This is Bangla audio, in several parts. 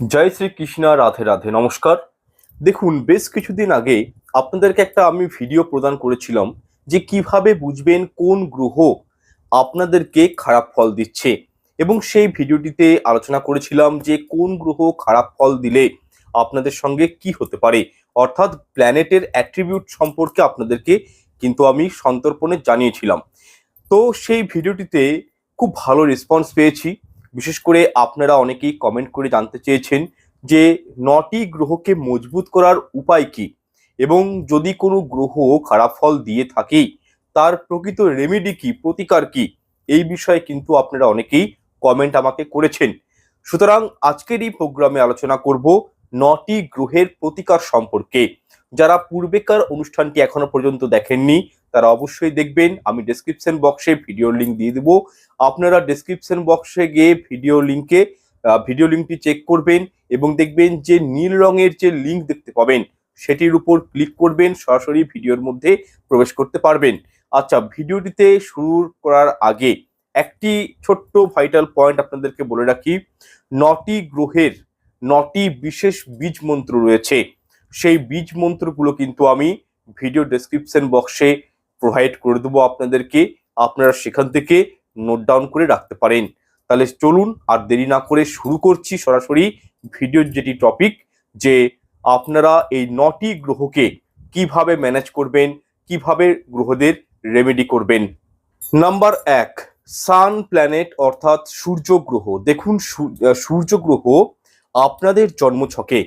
জয় শ্রীকৃষ্ণ রাধে রাধে, নমস্কার। দেখুন, বেশ কিছুদিন আগে আপনাদেরকে একটা আমি ভিডিও প্রদান করেছিলাম যে কীভাবে বুঝবেন কোন গ্রহ আপনাদেরকে খারাপ ফল দিচ্ছে। এবং সেই ভিডিওটিতে আলোচনা করেছিলাম যে কোন গ্রহ খারাপ ফল দিলে আপনাদের সঙ্গে কি হতে পারে। অর্থাৎ প্ল্যানেটের অ্যাট্রিবিউট সম্পর্কে আপনাদেরকে কিন্তু আমি সন্তর্পণে জানিয়েছিলাম। তো সেই ভিডিওটিতে খুব ভালো রেসপন্স পেয়েছি। বিশেষ করে আপনারা অনেকেই কমেন্ট করে জানতে চেয়েছেন যে নটি গ্রহকে মজবুত করার উপায় কি? এবং যদি কোনো গ্রহ খারাপ ফল দিয়ে থাকে, তার প্রকৃত রেমেডি কি, প্রতিকার কি? এই বিষয়ে কিন্তু আপনারা অনেকেই কমেন্ট আমাকে করেছেন। সুতরাং আজকের এই প্রোগ্রামে আলোচনা করব নটি গ্রহের প্রতিকার সম্পর্কে। যারা পূর্বেকার অনুষ্ঠানটি এখনও পর্যন্ত দেখেননি তারা অবশ্যই দেখবেন। আমি ডেসক্রিপশন বক্সে ভিডিও লিংক দিয়ে দেবো। আপনারা ডেসক্রিপশন বক্সে গিয়ে ভিডিও লিংকে ভিডিও লিঙ্কটি চেক করবেন এবং দেখবেন যে নীল রঙের যে লিঙ্ক দেখতে পাবেন, সেটির উপর ক্লিক করবেন, সরাসরি ভিডিওর মধ্যে প্রবেশ করতে পারবেন। আচ্ছা ভিডিওটিতে শুরু করার আগে একটি ছোট্ট ভাইটাল পয়েন্ট আপনাদেরকে বলে রাখি। নটি গ্রহের নটি বিশেষ বীজ মন্ত্র রয়েছে। সেই বীজ মন্ত্রগুলো কিন্তু আমি ভিডিও ডেসক্রিপশন বক্সে প্রোভাইড করে দেবো আপনাদেরকে। আপনারা সেখান থেকে নোট ডাউন করে রাখতে পারেন। তাহলে চলুন আর দেরি না করে শুরু করছি সরাসরি ভিডিওর যেটি টপিক যে আপনারা এই নটি গ্রহকে কীভাবে ম্যানেজ করবেন, কীভাবে গ্রহদের রেমেডি করবেন। নাম্বার এক সান প্ল্যানেট অর্থাৎ সূর্য গ্রহ। দেখুন সূর্য গ্রহ আপনাদের জন্মছকে,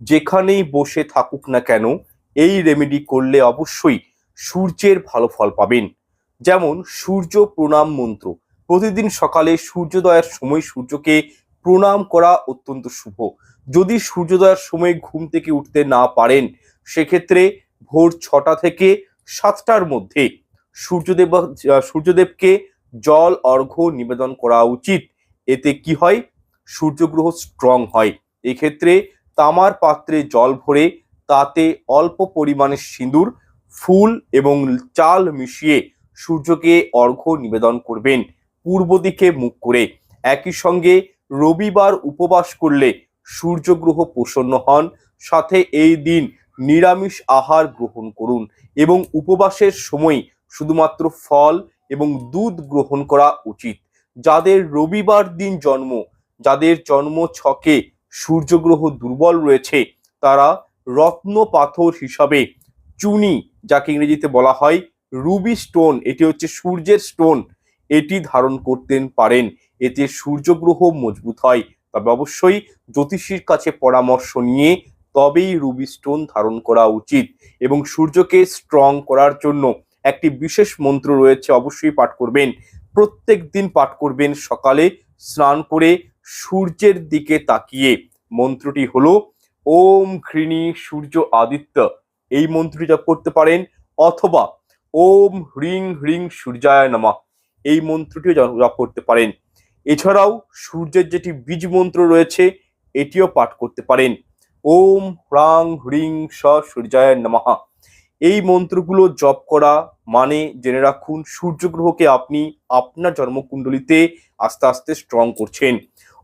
যেখানেই বসে থাকুক না কেন, এই রেমেডি করলে অবশ্যই সূর্যের ভালো ফল পাবেন। যেমন সূর্য প্রণাম মন্ত্র। প্রতিদিন সকালে সূর্যোদয়ের সময় সূর্যকে প্রণাম করা অত্যন্ত শুভ। যদি সূর্যোদয়ের সময় ঘুম থেকে উঠতে না পারেন, সেক্ষেত্রে ভোর ছটা থেকে সাতটার মধ্যে সূর্যদেব, সূর্যদেবকে জল, অর্ঘ্য নিবেদন করা উচিত। এতে কি হয়? সূর্যগ্রহ স্ট্রং হয়। এক্ষেত্রে তামার পাত্রে জল ভরে তাতে অল্প পরিমাণে সিঁদুর ফুল এবং চাল মিশিয়ে সূর্যকে অর্ঘ্য নিবেদন করবেন, পূর্ব দিকে মুখ করে। একই সঙ্গে রবিবার উপবাস করলে সূর্যগ্রহ প্রসন্ন হন। সাথে এই দিন নিরামিষ আহার গ্রহণ করুন এবং উপবাসের সময় শুধুমাত্র ফল এবং দুধ গ্রহণ করা উচিত। যাদের রবিবার দিন জন্ম, যাদের জন্ম ছকে সূর্যগ্রহ দুর্বল রয়েছে, তারা রত্ন পাথর হিসাবে চুনি, যাকে ইংরেজিতে বলা হয় রুবি স্টোন, এটি হচ্ছে সূর্যের স্টোন। এটি ধারণ করতেন পারেন, এতে সূর্যগ্রহ মজবুত হয়। তবে অবশ্যই জ্যোতিষীর কাছে পরামর্শ নিয়ে তবেই রুবি স্টোন ধারণ করা উচিত এবং সূর্যকে স্ট্রং করার জন্য একটি বিশেষ মন্ত্র রয়েছে, অবশ্যই পাঠ করবেন। প্রত্যেক দিন পাঠ করবেন সকালে, স্নান করে সূর্যের দিকে তাকিয়ে। মন্ত্রটি হলো, ওম ঘৃণী সূর্য আদিত্য। এই মন্ত্রটি করতে পারেন, অথবা ওম হ্রিং হ্রিং সূর্যায় নমঃ, এই মন্ত্রটিও জপ করতে পারেন। এছাড়াও সূর্যের যেটি বীজ মন্ত্র রয়েছে, এটিও পাঠ করতে পারেন। ওম হ্রাং হ্রিং স সূর্যায় নমঃ, এই মন্ত্রগুলো জপ করা মানে জেনে রাখুন, সূর্যগ্রহকে আপনি আপনার জন্মকুণ্ডলিতে আস্তে আস্তে স্ট্রং করছেন।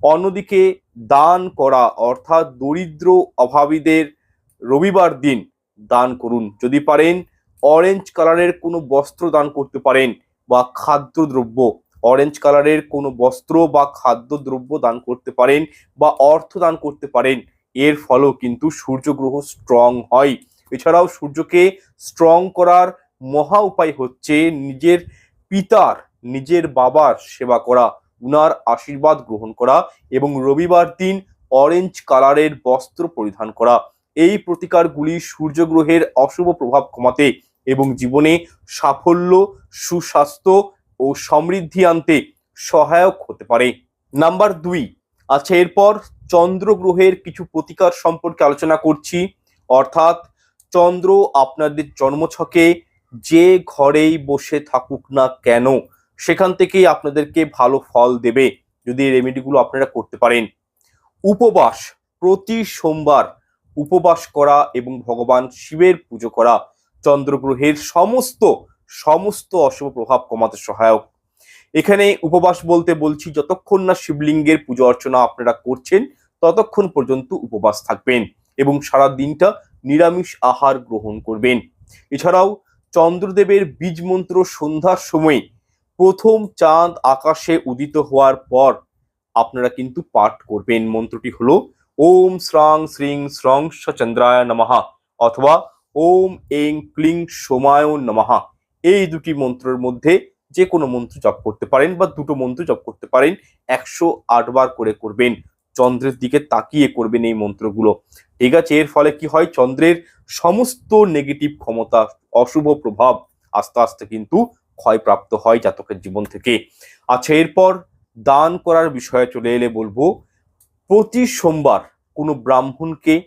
অন্যদিকে দান করা, অর্থাৎ দরিদ্র অভাবীদের রবিবার দিন দান করুন। যদি পারেন অরেঞ্জ কালারের কোনো বস্ত্র দান করতে পারেন বা খাদ্যদ্রব্য। অরেঞ্জ কালারের কোনো বস্ত্র বা খাদ্যদ্রব্য দান করতে পারেন বা অর্থ দান করতে পারেন। এর ফলেও কিন্তু সূর্যগ্রহ স্ট্রং হয়। এছাড়াও সূর্যকে স্ট্রং করার মহা উপায় হচ্ছে নিজের পিতার, নিজের বাবার সেবা করা, উনার আশীর্বাদ গ্রহণ করা এবং রবিবার দিন অরেঞ্জ কালারের বস্ত্র পরিধান করা। এই প্রতিকারগুলি সূর্যগ্রহের অশুভ প্রভাব কমাতে এবং জীবনে সাফল্য, সুস্বাস্থ্য ও সমৃদ্ধি আনতে সহায়ক হতে পারে। নাম্বার দুই আচ্ছা এরপর চন্দ্রগ্রহের কিছু প্রতিকার সম্পর্কে আলোচনা করছি। অর্থাৎ, চন্দ্র আপনাদের জন্মছকে যে ঘরেই বসে থাকুক না কেন, সেখান থেকেই আপনাদেরকে ভালো ফল দেবে। যদি এই রেমেডিগুলো আপনারা করতে পারেন। উপবাস, প্রতি সোমবার উপবাস করা এবং ভগবান শিবের পুজো করা, চন্দ্রগ্রহের সমস্ত সমস্ত অশুভ প্রভাব কমাতে সহায়ক। এখানে উপবাস বলতে বলছি, যতক্ষণ না শিবলিঙ্গের পুজো অর্চনা আপনারা করছেন, ততক্ষণ পর্যন্ত উপবাস থাকবেন এবং সারা দিনটা নিরামিষ আহার গ্রহণ করবেন। এছাড়াও চন্দ্রদেবের বীজ মন্ত্র সন্ধ্যার সময়ে প্রথম চাঁদ আকাশে উদিত হওয়ার পর আপনারা কিন্তু পাঠ করবেন। মন্ত্রটি হলো ওম শ্রাং শ্রিং শ্রং চন্দ্রায় নমহা অথবা ওম এং ক্লিং সোমায় নমহা এই দুটি মন্ত্রের মধ্যে যে কোনো মন্ত্র জপ করতে পারেন বা দুটো মন্ত্র জপ করতে পারেন, একশো আট বার করে করবেন। চন্দ্রের দিকে তাকিয়ে করবেন এই মন্ত্রগুলো। ঠিক আছে, এর ফলে কি হয়? চন্দ্রের সমস্ত নেগেটিভ ক্ষমতা, অশুভ প্রভাব আস্তে আস্তে কিন্তু ক্ষয়প্রাপ্ত হয় জাতকের জীবন থেকে। আচ্ছা এরপর দান করার বিষয়ে চলে এলে বলব প্রতি সোমবার কোনো ব্রাহ্মণকে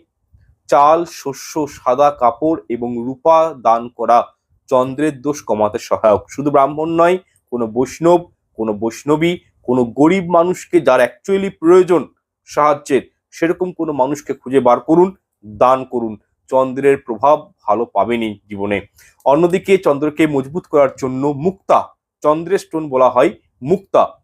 চাল, শস্য, সাদা কাপড় এবং রূপা দান করা চন্দ্রের দোষ কমাতে সহায়ক। শুধু ব্রাহ্মণ নয়, কোনো বৈষ্ণব, কোনো বৈষ্ণবী, কোনো গরিব মানুষকে যার অ্যাকচুয়ালি প্রয়োজন সাহায্যের, সেরকম কোনো মানুষকে খুঁজে বার করুন, দান করুন। চন্দ্রের প্রভাব ভালো পাবেনই জীবনে। অন্যদিকে চন্দ্রকে মজবুত করার জন্য মুক্তা, চন্দ্রের স্টোন বলা হয় মুক্তা।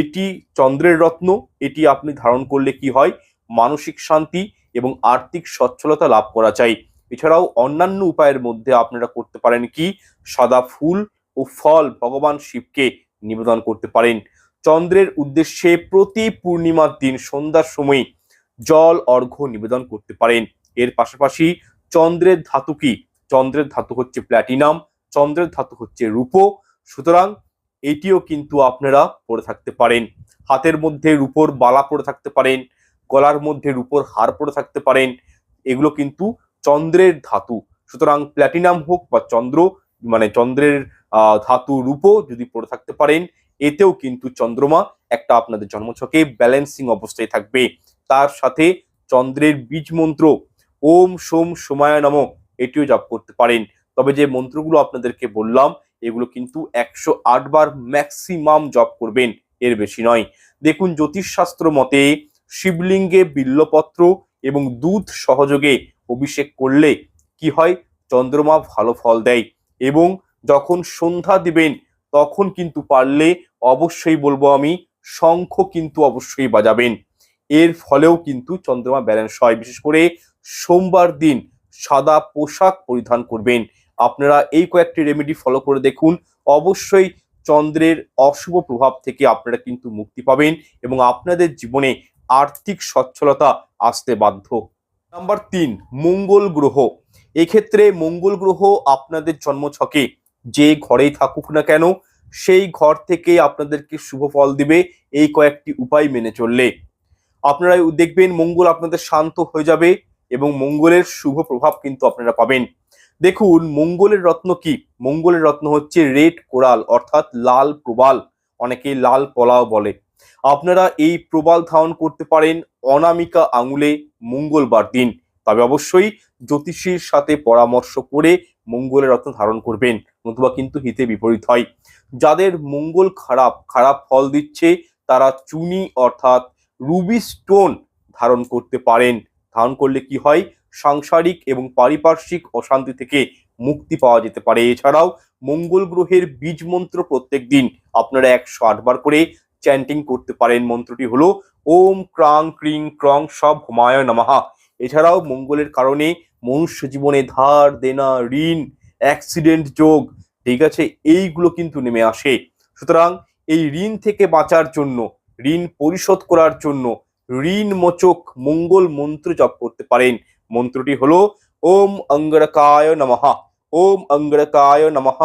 এটি চন্দ্রের রত্ন, এটি আপনি ধারণ করলে কি হয়? মানসিক শান্তি এবং আর্থিক সচ্ছলতা লাভ করা যায় এছাড়াও অন্যান্য উপায়ের মধ্যে আপনারা করতে পারেন কি? সাদা ফুল ও ফল ভগবান শিবকে নিবেদন করতে পারেন। চন্দ্রের উদ্দেশ্যে প্রতি পূর্ণিমার দিন সন্ধ্যার সময় জল, অর্ঘ্য নিবেদন করতে পারেন। এর পাশাপাশি চন্দ্রের ধাতু কি? চন্দ্রের ধাতু হচ্ছে প্ল্যাটিনাম চন্দ্রের ধাতু হচ্ছে রূপো। সুতরাং এটিও কিন্তু আপনারা পরে থাকতে পারেন। হাতের মধ্যে রূপোর বালা পরে থাকতে পারেন, গলার মধ্যে রূপোর হার পরে থাকতে পারেন, এগুলো কিন্তু চন্দ্রের ধাতু। সুতরাং প্ল্যাটিনাম হোক বা চন্দ্র মানে চন্দ্রের ধাতু রূপো যদি পরে থাকতে পারেন, এতেও কিন্তু চন্দ্রমা একটা আপনাদের জন্মছকে ব্যালেন্সিং অবস্থায় থাকবে। তার সাথে চন্দ্রের বীজ মন্ত্র, ওম সোম সোমায় নম, এটিও জপ করতে পারেন। তবে যে মন্ত্রগুলো আপনাদেরকে বললাম এগুলো কিন্তু একশো আট বার ম্যাক্সিমাম জপ করবেন, এর বেশি নয়। দেখুন, জ্যোতিষশাস্ত্র মতে শিবলিঙ্গে বিল্লপত্র এবং দুধ সহযোগে অভিষেক করলে কি হয়? চন্দ্রমা ভালো ফল দেয় এবং যখন সন্ধ্যা দিবেন, তখন কিন্তু পারলে অবশ্যই বলব আমি, শঙ্খ কিন্তু অবশ্যই বাজাবেন। এর ফলেও কিন্তু চন্দ্রমা ব্যালেন্স হয়। বিশেষ করে সোমবার দিন সাদা পোশাক পরিধান করবেন। আপনারা এই কয়েকটি রেমেডি ফলো করে দেখুন। অবশ্যই চন্দ্রের অশুভ প্রভাব থেকে আপনারা কিন্তু মুক্তি পাবেন এবং আপনাদের জীবনে আর্থিক সচ্ছলতা আসতে বাধ্য। নাম্বার তিন, মঙ্গল গ্রহ। এক্ষেত্রে মঙ্গল গ্রহ আপনাদের জন্মছকে যে ঘরেই থাকুক না কেন, সেই ঘর থেকে আপনাদেরকে শুভ ফল দিবে এই কয়েকটি উপায় মেনে চললে। আপনারা দেখবেন মঙ্গল আপনাদের শান্ত হয়ে যাবে এবং মঙ্গলের শুভ প্রভাব কিন্তু আপনারা পাবেন। দেখুন, মঙ্গলের রত্ন কি? মঙ্গলের রত্ন হচ্ছে রেড কোরাল, অর্থাৎ লাল প্রবাল, অনেকে লাল পলাও বলে। আপনারা এই প্রবাল ধারণ করতে পারেন অনামিকা আঙুলে মঙ্গলবার দিন। তবে অবশ্যই জ্যোতিষীর সাথে পরামর্শ করে মঙ্গলের রত্ন ধারণ করবেন, নতুবা কিন্তু হিতে বিপরীত হয়। যাদের মঙ্গল খারাপ খারাপ ফল দিচ্ছে, তারা চুনি অর্থাৎ রুবি স্টোন ধারণ করতে পারেন। ধারণ করলে কি হয়? সাংসারিক এবং পারিপার্শ্বিক অশান্তি থেকে মুক্তি পাওয়া যেতে পারে। এছাড়াও মঙ্গল গ্রহের বীজ মন্ত্র প্রত্যেক দিন আপনারা একশো আটবার করে চ্যান্টিং করতে পারেন। মন্ত্রটি হলো, ওম ক্রাং ক্রিং ক্রং সব হুমায় নমাহা এছাড়াও মঙ্গলের কারণে মনুষ্য জীবনে ধার, দেনা, ঋণ অ্যাক্সিডেন্ট যোগ, ঠিক আছে, এইগুলো কিন্তু নেমে আসে। সুতরাং এই ঋণ থেকে বাঁচার জন্য, ঋণ পরিশোধ করার জন্য, ঋণ মোচক মঙ্গল মন্ত্র জপ করতে পারেন। মন্ত্রটি হলো, ওম অঙ্গরকায় নমঃ। ওম অঙ্গরকায় নমঃ।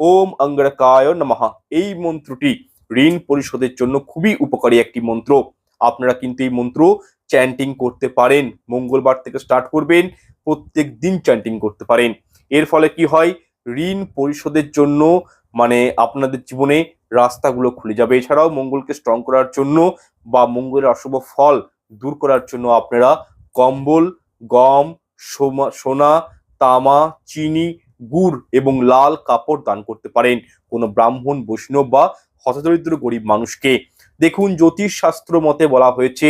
ওম অঙ্গরকায় নমঃ। এই মন্ত্রটি ঋণ পরিশোধের জন্য খুবই উপকারী একটি মন্ত্র। আপনারা কিন্তু এই মন্ত্র চ্যান্টিং করতে পারেন, মঙ্গলবার থেকে স্টার্ট করবেন, প্রত্যেক দিন চ্যান্টিং করতে পারেন। এর ফলে কি হয়? ঋণ পরিশোধের জন্য মানে আপনাদের জীবনে রাস্তাগুলো খুলে যাবে। এছাড়াও মঙ্গলকে স্ট্রং করার জন্য বা মঙ্গলের অশুভ ফল দূর করার জন্য আপনারা কম্বল গম সোনা, তামা, চিনি, গুড় এবং লাল কাপড় দান করতে পারেন কোনো ব্রাহ্মণ, বৈষ্ণব বা হতদরিদ্র গরিব মানুষকে। দেখুন জ্যোতিষ শাস্ত্র মতে বলা হয়েছে,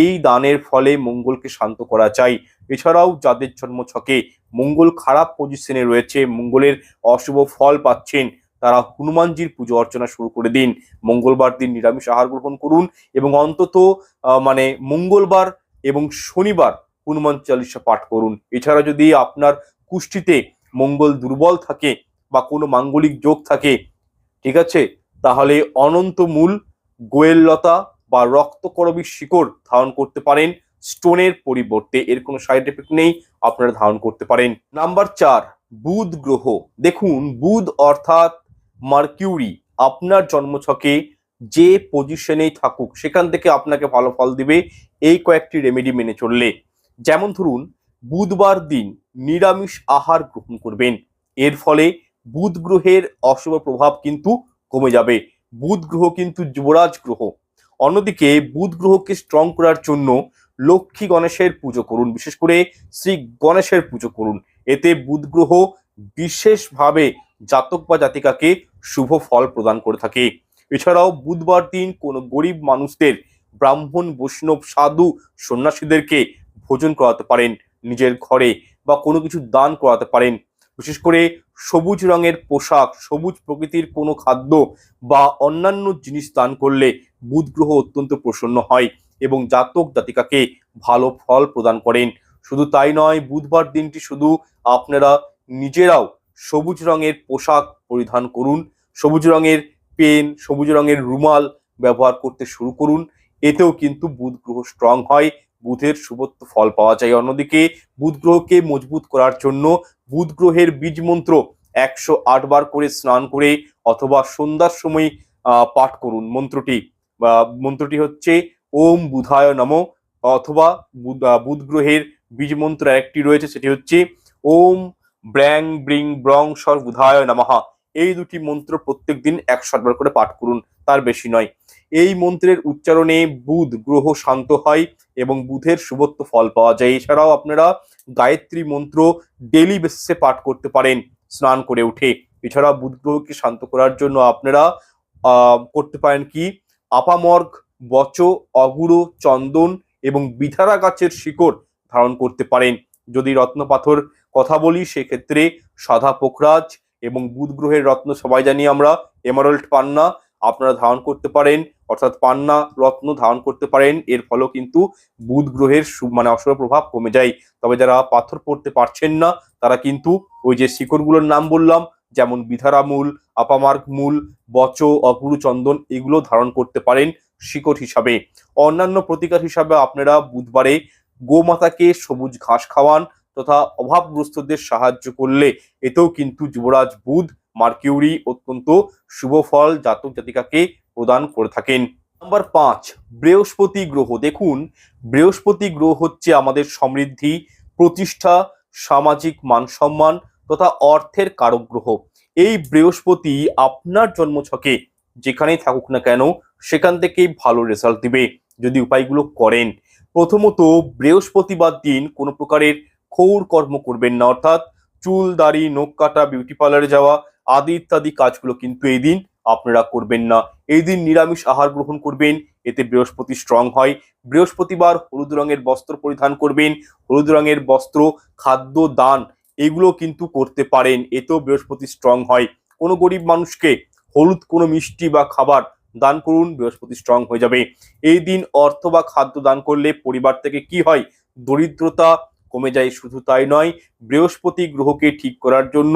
এই দানের ফলে মঙ্গলকে শান্ত করা চাই। এছাড়াও যাদের জন্ম ছকে মঙ্গল খারাপ পজিশনে রয়েছে, মঙ্গলের অশুভ ফল পাচ্ছেন, তারা হনুমানজির পুজো অর্চনা শুরু করে দিন। মঙ্গলবার দিন নিরামিষ আহার গ্রহণ করুন এবং অন্তত মানে মঙ্গলবার এবং শনিবার হনুমান চালিসা পাঠ করুন। এছাড়া যদি আপনার কুষ্ঠিতে মঙ্গল দুর্বল থাকে বা কোনো মাঙ্গলিক যোগ থাকে, ঠিক আছে? তাহলে অনন্তমূল গোয়েললতা বা রক্তকরবী শিকড় ধারণ করতে পারেন। স্টোনের পরিবর্তে এর কোনো সাইড এফেক্ট নেই, আপনারা ধারণ করতে পারেন। নাম্বার চার, বুধ গ্রহ। দেখুন, বুধ অর্থাৎ মার্কিউরি আপনার জন্মছকে যে পজিশনেই থাকুক, সেখান থেকে আপনাকে ভালো ফল দিবে। এই কয়েকটি রেমেডি মেনে চললে। যেমন ধরুন, বুধবার দিন নিরামিষ আহার গ্রহণ করবেন। এর ফলে বুধ গ্রহের অশুভ প্রভাব কিন্তু কমে যাবে। বুধ গ্রহ কিন্তু যুবরাজ গ্রহ। অন্যদিকে বুধ গ্রহকে স্ট্রং করার জন্য লক্ষ্মী গণেশের পুজো করুন। বিশেষ করে শ্রী গণেশের পুজো করুন। এতে বুধ গ্রহ বিশেষভাবে জাতক বা জাতিকাকে শুভ ফল প্রদান করে থাকে। এছাড়াও বুধবার দিন কোনো গরিব মানুষদের ব্রাহ্মণ, বৈষ্ণব, সাধু, সন্ন্যাসীদেরকে ভোজন করাতে পারেন নিজের ঘরে বা কোনো কিছু দান করাতে পারেন। বিশেষ করে সবুজ রঙের পোশাক, সবুজ প্রকৃতির কোনো খাদ্য বা অন্যান্য জিনিস দান করলে বুধ গ্রহ অত্যন্ত প্রসন্ন হয় এবং জাতক জাতিকাকে ভালো ফল প্রদান করেন। শুধু তাই নয়, বুধবার দিনটি শুধু আপনারা নিজেরাও সবুজ রঙের পোশাক পরিধান করুন, সবুজ রঙের পেন, সবুজ রঙের রুমাল ব্যবহার করতে শুরু করুন। এতেও কিন্তু বুধ গ্রহ স্ট্রং হয়। বুধের শুভত্ব ফল পাওয়া যায়। অন্যদিকে বুধ গ্রহকে মজবুত করার জন্য বুধ গ্রহের বীজ মন্ত্র একশো বার করে স্নান করে অথবা সন্ধ্যার সময় পাঠ করুন। মন্ত্রটি মন্ত্রটি হচ্ছে ওম বুধায় নম অথবা বুধ গ্রহের বীজ মন্ত্র একটি রয়েছে, সেটি হচ্ছে ওম ব্র্যাং ব্রিং ব্রং সর বুধায় নমঃ। এই দুটি মন্ত্র প্রত্যেক দিন একশো বার করে পাঠ করুন, তার বেশি নয়। এই মন্ত্রের উচ্চারণে বুধ গ্রহ শান্ত হয় এবং বুধের শুভত্ব ফল পাওয়া যায়। এছাড়াও আপনারা গায়ত্রী মন্ত্র ডেলি বেসিসে পাঠ করতে পারেন স্নান করে উঠে। এছাড়া বুধ গ্রহকে শান্ত করার জন্য আপনারা করতে পারেন কি? আপামর্গ, বচ, অগুড়ো, চন্দন এবং বিধারা গাছের শিকড় ধারণ করতে পারেন। যদি রত্নপাথর কথা বলি, সেক্ষেত্রে সাদা পোখরাজ এবং বুধ গ্রহের রত্ন সবাই জানি আমরা, এমারল্ড পান্না, আপনারা ধারণ করতে পারেন। অর্থাৎ পান্না রত্ন ধারণ করতে পারেন, এর ফলেও কিন্তু বুধ গ্রহের মানে অশুভ প্রভাব কমে যায়। তবে যারা পাথর পড়তে পারছেন না, তারা কিন্তু ওই যে শিকড়গুলোর নাম বললাম, যেমন বিধারা মূল, আপামার্গ মূল, বচ অগুরু চন্দন এগুলো ধারণ করতে পারেন শিকড় হিসাবে। অন্যান্য প্রতিকার হিসাবে আপনারা বুধবারে গোমাতাকে সবুজ ঘাস খাওয়ান তথা অভাবগ্রস্তদের সাহায্য করলে এতেও কিন্তু যুবরাজ বুধ, মার্কিউরি অত্যন্ত শুভ ফল জাতক জাতিকাকে প্রদান করে থাকেন। নাম্বার পাঁচ, বৃহস্পতি গ্রহ। দেখুন, বৃহস্পতি গ্রহ হচ্ছে আমাদের সমৃদ্ধি, প্রতিষ্ঠা, সামাজিক মান সম্মান তথা অর্থের কারক গ্রহ। এই বৃহস্পতি আপনার জন্মছকে যেখানেই থাকুক না কেন, সেখান থেকেই ভালো রেজাল্ট দিবে, যদি উপায়গুলো করেন। প্রথমত বৃহস্পতিবার দিন, কোনো প্রকারের ক্ষৌর কর্ম করবেন না। অর্থাৎ চুল, দাড়ি, নখ কাটা বিউটি পার্লারে যাওয়া, আদি ইত্যাদি কাজগুলো কিন্তু এই দিন আপনারা করবেন না। এই দিন নিরামিষ আহার গ্রহণ করবেন, এতে বৃহস্পতি স্ট্রং হয়। বৃহস্পতিবার হলুদ রঙের বস্ত্র পরিধান করবেন, হলুদ রঙের বস্ত্র, খাদ্য, দান, এগুলো কিন্তু করতে পারেন, এতেও বৃহস্পতি স্ট্রং হয়। কোনো গরিব মানুষকে হলুদ, কোনো মিষ্টি বা খাবার দান করুন, বৃহস্পতি স্ট্রং হয়ে যাবে। এই দিন অর্থ বা খাদ্য দান করলে পরিবার থেকে কি হয়? দরিদ্রতা কমে যায়, শুধু তাই নয়, বৃহস্পতি গ্রহকে ঠিক করার জন্য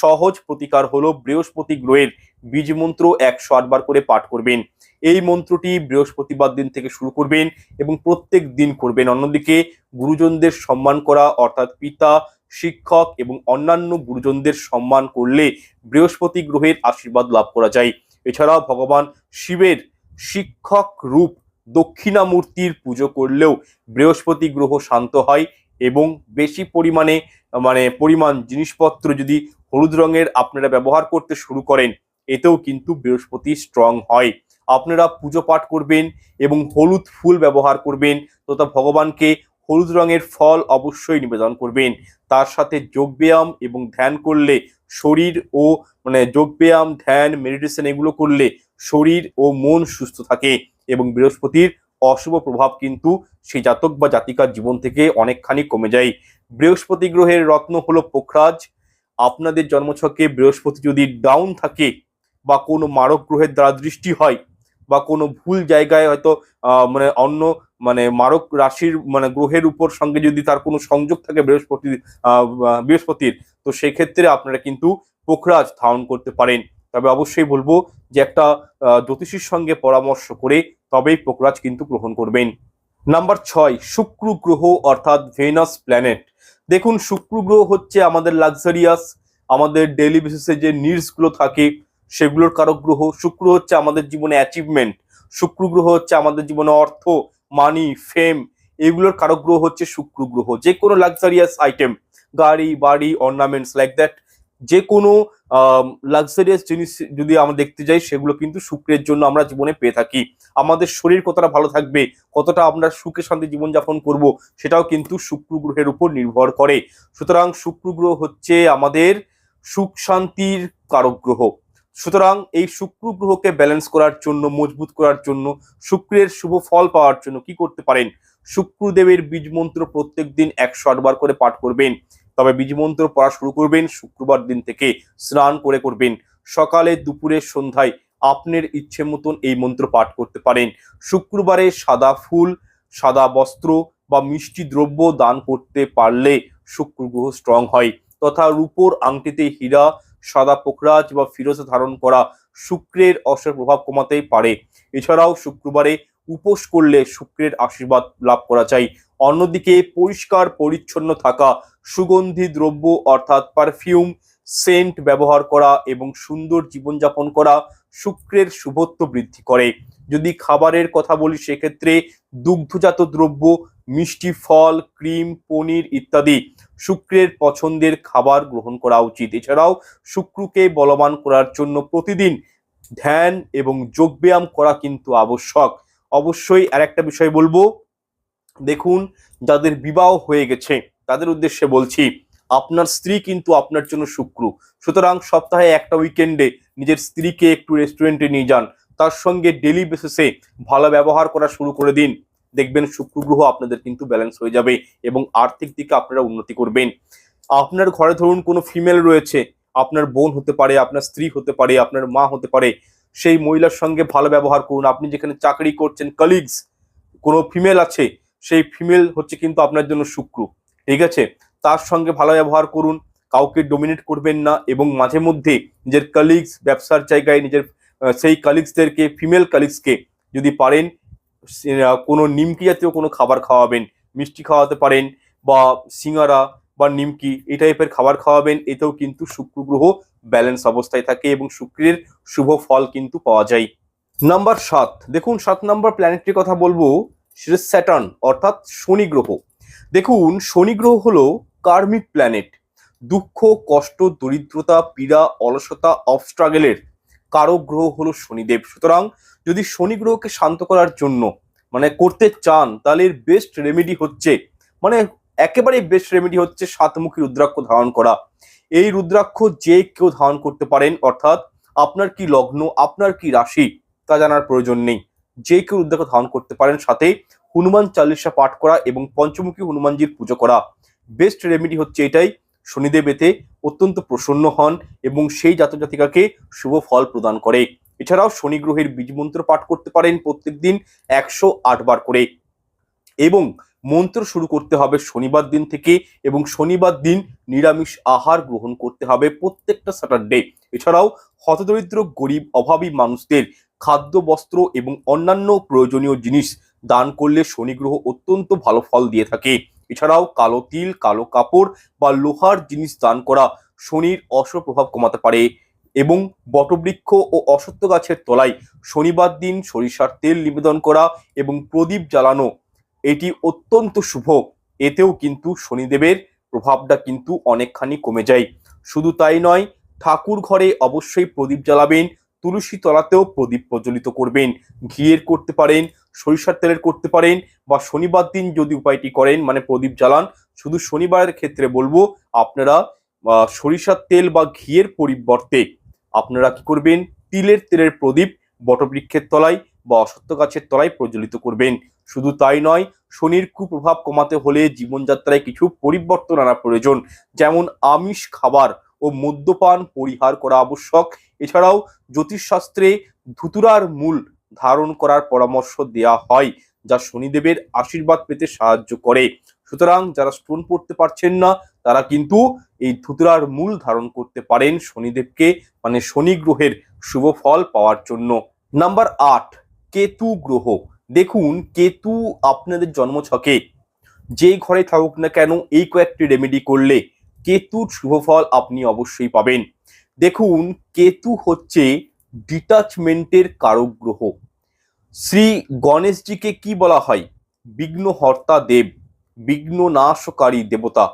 সহজ প্রতিকার হলো বৃহস্পতি গ্রহের বীজ মন্ত্র একশো আটবার করে পাঠ করবেন। এই মন্ত্রটি বৃহস্পতিবার দিন থেকে শুরু করবেন এবং প্রত্যেক দিন করবেন। অন্যদিকে গুরুজনদের সম্মান করা, অর্থাৎ পিতা, শিক্ষক এবং অন্যান্য গুরুজনদের সম্মান করলে বৃহস্পতি গ্রহের আশীর্বাদ লাভ করা যায়। এছাড়াও ভগবান শিবের শিক্ষক রূপ দক্ষিণামূর্তির পুজো করলেও বৃহস্পতি গ্রহ শান্ত হয় এবং বেশি পরিমাণে মানে পরিমাণ জিনিসপত্র যদি হলুদ রঙের আপনারা ব্যবহার করতে শুরু করেন, এতেও কিন্তু বৃহস্পতি স্ট্রং হয়। আপনারা পুজো পাঠ করবেন এবং হলুদ ফুল ব্যবহার করবেন, তথা ভগবানকে হলুদ রঙের ফল অবশ্যই নিবেদন করবেন। তার সাথে যোগব্যায়াম এবং ধ্যান করলে শরীর ও মানে যোগব্যায়াম, ধ্যান, মেডিটেশন এগুলো করলে শরীর ও মন সুস্থ থাকে এবং বৃহস্পতির অশুভ প্রভাব কিন্তু সেই জাতক বা জাতিকার জীবন থেকে অনেকখানি কমে যায়। বৃহস্পতি গ্রহের রত্ন হলো পোখরাজ। আপনাদের জন্মছকে বৃহস্পতি যদি ডাউন থাকে বা কোনো মারক গ্রহের দ্বারা দৃষ্টি হয় বা কোনো ভুল জায়গায় হয়তো মানে অন্য মানে মারক রাশির মানে গ্রহের উপর সঙ্গে যদি তার কোনো সংযোগ থাকে বৃহস্পতি বৃহস্পতির, তো সেক্ষেত্রে আপনারা কিন্তু পোখরাজ ধারণ করতে পারেন। তবে অবশ্যই বলব যে একটা জ্যোতিষীর সঙ্গে পরামর্শ করে তবেই পোখরাজ কিন্তু গ্রহণ করবেন। নাম্বার ছয়, শুক্র গ্রহ অর্থাৎ ভেনাস প্ল্যানেট দেখুন, শুক্র গ্রহ হচ্ছে আমাদের লাক্সারিয়াস আমাদের ডেইলি বেসিসে যে নিডসগুলো থাকে, সেগুলোর কারক গ্রহ। শুক্র হচ্ছে আমাদের জীবনে অ্যাচিভমেন্ট শুক্র গ্রহ হচ্ছে আমাদের জীবনে অর্থ মানি ফেম এগুলোর কারক গ্রহ হচ্ছে শুক্র গ্রহ। যে কোনো লাক্সারিয়াস আইটেম গাড়ি, বাড়ি অর্নামেন্টস লাইক দ্যাট যে কোনো লাক্সারিয়াস জিনিস যদি আমরা দেখতে যাই, সেগুলো কিন্তু শুক্রের জন্য আমরা জীবনে পেয়ে থাকি। আমাদের শরীর কতটা ভালো থাকবে, কতটা আমরা সুখে শান্তি জীবনযাপন করব, সেটাও কিন্তু শুক্র গ্রহের উপর নির্ভর করে। সুতরাং শুক্র গ্রহ হচ্ছে আমাদের সুখ শান্তির কারক গ্রহ। সুতরাং এই শুক্র গ্রহকে ব্যালেন্স করার জন্য, মজবুত করার জন্য, শুক্রের শুভ ফল পাওয়ার জন্য কি করতে পারেন? শুক্রদেবের বীজ মন্ত্র প্রত্যেক দিন একশো আটবার করে পাঠ করবেন। তবে বীজ মন্ত্র পড়া শুরু করবেন, শুক্রবার দিন থেকে স্নান করে করবেন। সকালে দুপুরে সন্ধ্যায় আপনার ইচ্ছে মতন এই মন্ত্র পাঠ করতে পারেন। শুক্রবারে সাদা ফুল, সাদা বস্ত্র বা মিষ্টি দ্রব্য দান করতে পারলে শুক্র গ্রহ স্ট্রং হয়। তথা রূপোর আংটিতে হীরা, সাদা পোখরাজ বা ফিরোজা ধারণ করা শুক্রের অসর প্রভাব কমাতে পারে। এছাড়াও শুক্রবারে উপোস করলে শুক্রের আশীর্বাদ লাভ করা যায়। অন্যদিকে পরিষ্কার পরিচ্ছন্ন থাকা, সুগন্ধি দ্রব্য অর্থাৎ পারফিউম সেন্ট ব্যবহার করা এবং সুন্দর জীবনযাপন করা শুক্রের শুভত্ব বৃদ্ধি করে। যদি খাবারের কথা বলি, সেক্ষেত্রে দুগ্ধজাত দ্রব্য, মিষ্টি ফল, ক্রিম, পনির ইত্যাদি শুক্রের পছন্দের খাবার গ্রহণ করা উচিত। এছাড়াও শুক্রকে বলবান করার জন্য প্রতিদিন ধ্যান এবং যোগব্যায়াম করা কিন্তু আবশ্যক। অবশ্যই আরেকটা বিষয় বলব দেখুন, যাদের বিবাহ হয়ে গেছে, তাদের উদ্দেশ্যে বলছি, আপনার স্ত্রী কিন্তু আপনার জন্য শুক্র। সুতরাং সপ্তাহে একটা উইকেন্ডে নিজের স্ত্রীকে একটু রেস্টুরেন্টে নিয়ে যান। তার সঙ্গে ডেলি বেসিসে ভালো ব্যবহার করা শুরু করে দিন। দেখবেন শুক্র গ্রহ আপনাদের কিন্তু ব্যালেন্স হয়ে যাবে এবং আর্থিক দিকে আপনারা উন্নতি করবেন। আপনার ঘরে ধরুন কোনো ফিমেল রয়েছে, আপনার বোন হতে পারে, আপনার স্ত্রী হতে পারে, আপনার মা হতে পারে, সেই মহিলার সঙ্গে ভালো ব্যবহার করুন। আপনি যেখানে চাকরি করছেন কলিগস কোনো ফিমেল আছে সেই ফিমেল হচ্ছে কিন্তু আপনার জন্য শুক্র, ঠিক আছে? তার সঙ্গে ভালো ব্যবহার করুন, কাউকে ডোমিনেট করবেন না এবং মাঝে মধ্যে নিজের কালিগস ব্যবসার জায়গায় নিজের সেই কালিগসদেরকে ফিমেল কালিগসকে যদি পারেন কোনো নিমকি জাতীয় কোনো খাবার খাওয়াবেন, মিষ্টি খাওয়াতে পারেন বা সিঙ্গারা বা নিমকি, এই টাইপের খাবার খাওয়াবেন, এতেও কিন্তু শুক্র গ্রহ ব্যালেন্স অবস্থায় থাকে এবং শুক্রের শুভ ফল কিন্তু পাওয়া যায়। নাম্বার সাত, দেখুন সাত নাম্বার প্ল্যানেটটির কথা বলব। সেটা স্যাটার্ন অর্থাৎ শনি গ্রহ। দেখুন, শনি গ্রহ হলো কার্মিক প্ল্যানেট দুঃখ, কষ্ট, দরিদ্রতা, পীড়া, অলসতা অফ স্ট্রাগলের কারক গ্রহ হলো শনিদেব। সুতরাং যদি শনি গ্রহকে শান্ত করার জন্য মানে করতে চান, তাহলে এর বেস্ট রেমেডি হচ্ছে মানে একেবারে বেস্ট রেমেডি হচ্ছে সাতমুখী রুদ্রাক্ষ ধারণ করা। এই রুদ্রাক্ষ যে কেউ ধারণ করতে পারেন, অর্থাৎ আপনার কি লগ্ন, আপনার কি রাশি, তা জানার প্রয়োজন নেই। যে কেউ রুদ্রাক্ষ ধারণ করতে পারেন সাথে হনুমান চালিশা পাঠ করা এবং পঞ্চমুখী হনুমানজির পুজো করা। বেস্ট রেমেডি হচ্ছে এটাই, শনিদেব এতে অত্যন্ত প্রসন্ন হন এবং সেই জাতক জাতিকাকে শুভ ফল প্রদান করে। এছাড়াও শনি গ্রহের বীজ মন্ত্র পাঠ করতে পারেন প্রত্যেক দিন একশো আট বার করে। এবং মন্ত্র শুরু করতে হবে শনিবার দিন থেকে এবং শনিবার দিন নিরামিষ আহার গ্রহণ করতে হবে প্রত্যেকটা স্যাটারডে এছাড়াও হতদরিদ্র, গরিব, অভাবী মানুষদের খাদ্য, বস্ত্র এবং অন্যান্য প্রয়োজনীয় জিনিস দান করলে শনি গ্রহ অত্যন্ত ভালো ফল দিয়ে থাকে। এছাড়াও কালো তিল, কালো কাপড় বা লোহার জিনিস দান করা শনির অশুভ প্রভাব কমাতে পারে এবং বটবৃক্ষ ও অসত্য গাছের তলায় শনিবার দিন সরিষার তেল নিবেদন করা এবং প্রদীপ জ্বালানো, এটি অত্যন্ত শুভ। এতেও কিন্তু শনিদেবের প্রভাবটা কিন্তু অনেকখানি কমে যায়। শুধু তাই নয়, ঠাকুর ঘরে অবশ্যই প্রদীপ জ্বালাবেন তুলসী তলাতেও প্রদীপ প্রজ্বলিত করবেন। ঘিয়ের করতে পারেন, সরিষার তেলের করতে পারেন বা শনিবার দিন যদি উপায়টি করেন মানে প্রদীপ জ্বালান, শুধু শনিবারের ক্ষেত্রে বলব, আপনারা সরিষার তেল বা ঘিয়ের পরিবর্তে আপনারা কি করবেন, তিলের তেলের প্রদীপ বটবৃক্ষের তলায় বা অসত্য গাছের তলায় প্রজ্বলিত করবেন। শুধু তাই নয়, শনির কুপ্রভাব কমাতে হলে জীবনযাত্রায় কিছু পরিবর্তন আনা প্রয়োজন। যেমন আমিষ খাবার ও মদ্যপান পরিহার করা আবশ্যক। এছাড়াও জ্যোতিষশাস্ত্রে ধুতুরার মূল ধারণ করার পরামর্শ দেওয়া হয়, যা শনিদেবের আশীর্বাদ পেতে সাহায্য করে। সুতরাং যারা স্টোন পড়তে পারছেন না, তারা কিন্তু এই ধুতুরার মূল ধারণ করতে পারেন শনিদেবকে মানে শনি গ্রহের শুভ ফল পাওয়ার জন্য। নাম্বার আট, কেতু গ্রহ। দেখুন, কেতু আপনাদের জন্মছকে যেই ঘরে থাকুক না কেন, এই কয়েকটি রেমেডি করলে কেতুর শুভ ফল আপনি অবশ্যই পাবেন। দেখুন, কেতু হচ্ছে ডিটাচমেন্টের কারক গ্রহ শ্রী গণেশজিকে কি বলা হয়? বিঘ্নহর্তা দেব বিঘ্ন নাশকারী দেবতা।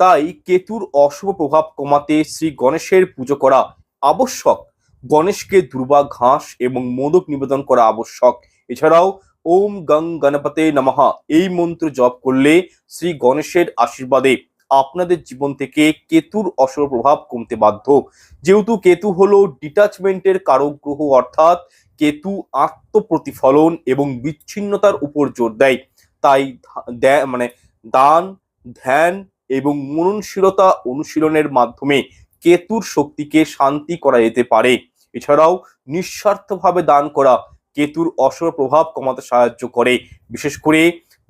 তাই কেতুর অশুভ প্রভাব কমাতে শ্রী গণেশের পুজো করা আবশ্যক। গণেশকে দুর্বা, ঘাস এবং মোদক নিবেদন করা আবশ্যক। এছাড়াও, ওম গং গণপতে নমহা এই মন্ত্র জপ করলে শ্রী গণেশের আশীর্বাদে আপনাদের জীবন থেকে কেতুর অশুভ প্রভাব কমতে বাধ্য। যেহেতু কেতু হলো ডিটাচমেন্টের কারক গ্রহ, অর্থাৎ কেতু আত্মপ্রতিফলন এবং বিচ্ছিন্নতার উপর জোর দেয়। তাই মানে দান, ধ্যান এবং মননশীলতা অনুশীলনের মাধ্যমে কেতুর শক্তিকে শান্তি করা যেতে পারে। এছাড়াও নিঃস্বার্থভাবে দান করা কেতুর অসর প্রভাব কমাতে সাহায্য করে। বিশেষ করে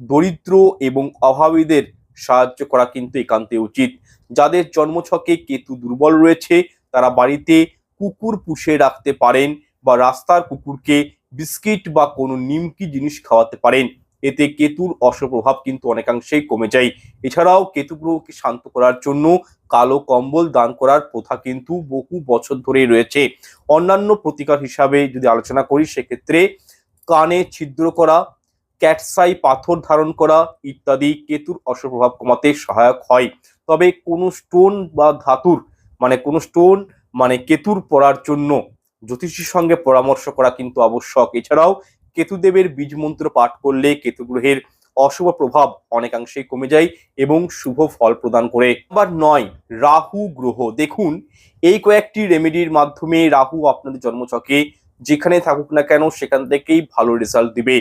দরিদ্র এবং অভাবীদের সাহায্য করা কিন্তু একান্তে উচিত। যাদের জন্মছকে কেতু দুর্বল রয়েছে, তারা বাড়িতে কুকুর পুষে রাখতে পারেন বা রাস্তার কুকুরকে বিস্কিট বা কোনো নিমকি জিনিস খাওয়াতে পারেন। এতে কেতুর অসর প্রভাব কিন্তু অনেকাংশেই কমে যায়। এছাড়াও কেতু গ্রহকে শান্ত করার জন্য কালো কম্বল দান করার প্রথা কিন্তু বহু বছর ধরেই রয়েছে। অন্যান্য প্রতিকার হিসাবে যদি আলোচনা করি, সেক্ষেত্রে কানে ছিদ্র করা ক্যাটসাই পাথর ধারণ করা ইত্যাদি কেতুর অসর প্রভাব কমাতে সহায়ক হয়। তবে কোনো স্টোন বা ধাতুর মানে কোনো স্টোন মানে কেতুর পড়ার জন্য জ্যোতিষীর সঙ্গে পরামর্শ করা কিন্তু আবশ্যক। এছাড়াও কেতুদেবের বীজ মন্ত্র পাঠ করলে কেতু গ্রহের অশুভ প্রভাব অনেকাংশেই কমে যায় এবং শুভ ফল প্রদান করে। আবার নয়, রাহু গ্রহ। দেখুন, এই কয়েকটি রেমেডির মাধ্যমে রাহু আপনাদের জন্মছকে যেখানে থাকুক না কেন সেখান থেকেই ভালো রেজাল্ট দিবে।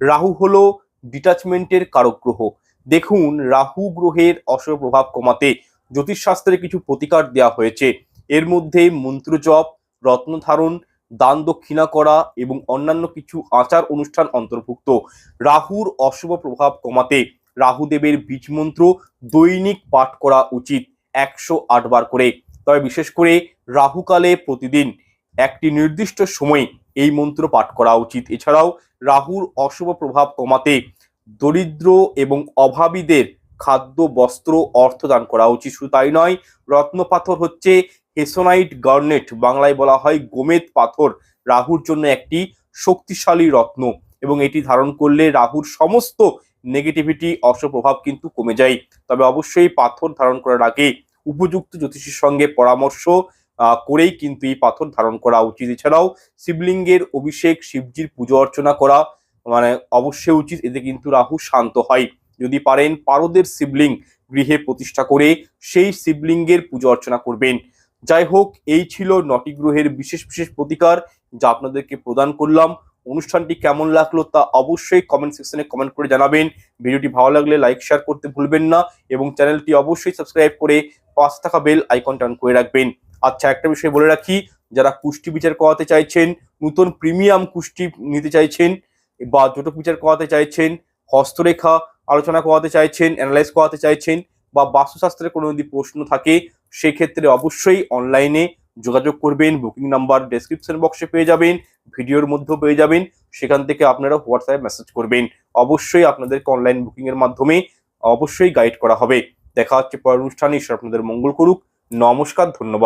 রাহু হলো ডিটাচমেন্টের কারক গ্রহ দেখুন, রাহু গ্রহের অশুভ প্রভাব কমাতে জ্যোতিষশাস্ত্রে কিছু প্রতিকার দেওয়া হয়েছে। এর মধ্যে মন্ত্র জপ রত্ন ধারণ, দান দক্ষিণা করা এবং অন্যান্য কিছু আচার অনুষ্ঠান অন্তর্ভুক্ত। রাহুর অশুভ প্রভাব কমাতে রাহুদেবের বীজ মন্ত্র দৈনিক পাঠ করা উচিত একশো আট বার করে। তবে বিশেষ করে রাহুকালে প্রতিদিন একটি নির্দিষ্ট সময়ে এই মন্ত্র পাঠ করা উচিত। এছাড়াও রাহুর অশুভ প্রভাব কমাতে দরিদ্র এবং অভাবীদের খাদ্য, বস্ত্র, অর্থ দান করা উচিত। শুধু তাই নয় রত্নপাথর হচ্ছে হেসোনাইট গার্নেট। বাংলায় বলা হয় গোমেদ পাথর। রাহুর জন্য একটি শক্তিশালী রত্ন এবং এটি ধারণ করলে রাহুর সমস্ত নেগেটিভিটি অসপ্রভাব কিন্তু কমে যায়। তবে অবশ্যই পাথর ধারণ করার আগে উপযুক্ত জ্যোতিষীর সঙ্গে পরামর্শ করেই কিন্তু এই পাথর ধারণ করা উচিত। এছাড়াও শিবলিঙ্গের অভিষেক, শিবজির পুজো অর্চনা করা মানে অবশ্যই উচিত। এতে কিন্তু রাহু শান্ত হয়। যদি পারেন পারদের শিবলিঙ্গ গৃহে প্রতিষ্ঠা করে সেই শিবলিঙ্গের পুজো অর্চনা করবেন। যাই হোক, এই ছিল নটি গ্রহের বিশেষ বিশেষ প্রতিকার যা আপনাদেরকে প্রদান করলাম। অনুষ্ঠানটি কেমন লাগল তা অবশ্যই কমেন্ট সেকশনে কমেন্ট করে জানাবেন। ভিডিওটি ভালো লাগলে লাইক শেয়ার করতে ভুলবেন না এবং চ্যানেলটি অবশ্যই সাবস্ক্রাইব করে পাঁচ টাকা বেল আইকনটা অন করে রাখবেন। আচ্ছা একটা বিষয় বলে রাখি, যারা কুষ্টি বিচার করাতে চাইছেন, নতুন প্রিমিয়াম কুষ্টি নিতে চাইছেন বা জটক বিচার করাতে চাইছেন, হস্তরেখা আলোচনা করাতে চাইছেন অ্যানালাইজ করাতে চাইছেন বা বাস্তুশাস্ত্রের কোনো যদি প্রশ্ন থাকে, সেক্ষেত্রে অবশ্যই অনলাইনে যোগাযোগ করবেন বুকিং নাম্বার ডেসক্রিপশন বক্সে পেয়ে যাবেন, ভিডিওর মধ্যেও পেয়ে যাবেন, সেখান থেকে আপনারা হোয়াটসঅ্যাপে মেসেজ করবেন। অবশ্যই আপনাদেরকে অনলাইন বুকিং এর মাধ্যমে অবশ্যই গাইড করা হবে। দেখা হচ্ছে পরের অনুষ্ঠানে, ঈশ্বর আপনাদের মঙ্গল করুক। নমস্কার, ধন্যবাদ।